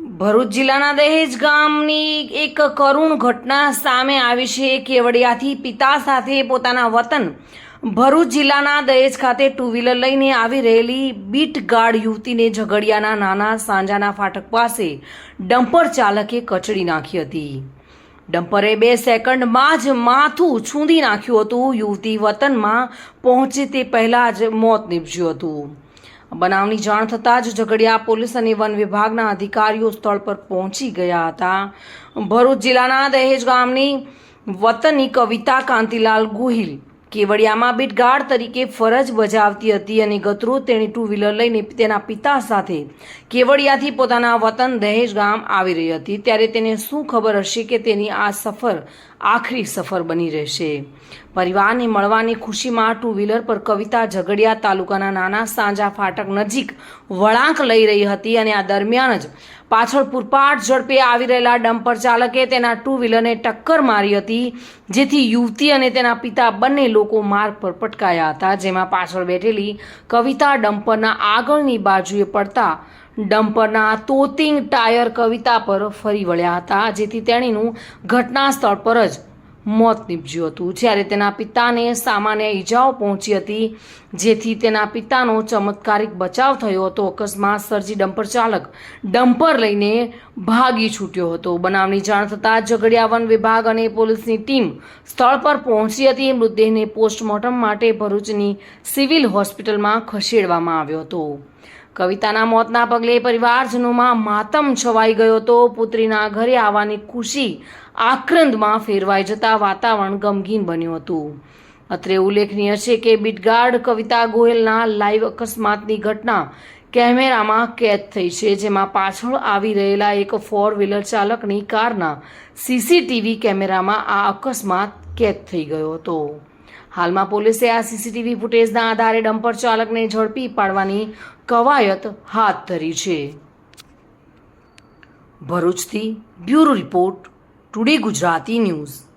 ભરૂચ જિલ્લાના દહેજ ગામની એક કરુણ ઘટના સામે આવી છે. કેવડિયાથી પિતા સાથે પોતાના વતન ભરૂચ જિલ્લાના દહેજ ખાતે ટુ વ્હીલર લઈને આવી રહેલી બીટ ગાર્ડ યુવતીને ઝઘડિયાના નાના સાંજાના ફાટક પાસે ડમ્પર ચાલકે કચડી નાખી હતી. ડમ્પરે બે સેકન્ડમાં જ માથું છૂંદી નાખ્યું હતું. યુવતી વતનમાં પહોંચે તે પહેલાં જ મોત નીપજ્યું હતું. બનાવની જાણ થતાં જ ઝઘડિયા પોલીસ અને વન વિભાગના અધિકારીઓ સ્થળ પર પહોંચી ગયા હતા. ભરૂચ જિલ્લાના દહેજ ગામની વતની કવિતા કાંતિલાલ ગોહિલ કેવડિયામાં બીટગાર્ડ તરીકે ફરજ બજાવતી હતી અને ગતરોજ તેણી ટુ વ્હીલર લઈને તેના પિતા સાથે કેવડિયાથી પોતાના વતન દહેજ ગામ આવી રહી હતી. ત્યારે તેને શું ખબર હશે કે તેની આ સફર આખરી સફર બની રહેશે? પરિવારને મળવાની ખુશીમાં ટુ વ્હીલર પર કવિતા ઝઘડિયા તાલુકાના નાના સાંજા ફાટક નજીક વળાંક લઈ રહી હતી અને આ દરમિયાન જ પાછળ પૂરપાટ ઝડપે આવી રહેલા ડમ્પર ચાલકે તેના ટુ વ્હીલરને ટક્કર મારી હતી, જેથી યુવતી અને તેના પિતા બંને લોકો માર્ગ પર પટકાયા હતા, જેમાં પાછળ બેઠેલી કવિતા ડમ્પરના આગળની બાજુએ પડતા ડમ્પરના તોતિંગ ટાયર કવિતા પર ફરી વળ્યા હતા, જેથી તેણીનું ઘટના સ્થળ પર જ મોત નીપજ્યું હતું. જ્યારે તેના પિતાને સામાન્ય ઈજાઓ પહોંચી હતી, જેથી તેના પિતાનો ચમત્કારિક બચાવ થયો હતો. અકસ્માત સર્જી ડમ્પર ચાલક ડમ્પર લઈને ભાગી છૂટ્યો હતો. બનાવની જાણ થતાં ઝઘડિયા વન વિભાગ અને પોલીસની ટીમ સ્થળ પર પહોંચી હતી. મૃતદેહને પોસ્ટમોર્ટમ માટે ભરૂચની સિવિલ હોસ્પિટલમાં ખસેડવામાં આવ્યો હતો. કવિતાના મોતના પગલે પરિવારજનોમાં માતમ છવાઈ ગયો હતો. પુત્રીના ઘરે આવવાની ખુશી આક્રંદમાં ફેરવાઈ જતા વાતાવરણ ગમગીન બન્યું હતું. અત્રે ઉલ્લેખનીય છે કે બીટગાર્ડ કવિતા ગોયલના લાઈવ અકસ્માતની ઘટના કેમેરામાં કેદ થઈ છે, જેમાં પાછળ આવી રહેલા એક ફોર વ્હીલર ચાલકની કારના સીસીટીવી કેમેરામાં આ અકસ્માત કેદ થઈ ગયો હતો. હાલમાં પોલીસે આ સીસીટીવી ફૂટેજના આધારે ડમ્પર ચાલકને ઝડપી પાડવાની કવાયત હાથ ધરી છે. ભરૂચથી bureau report, today Gujarati news.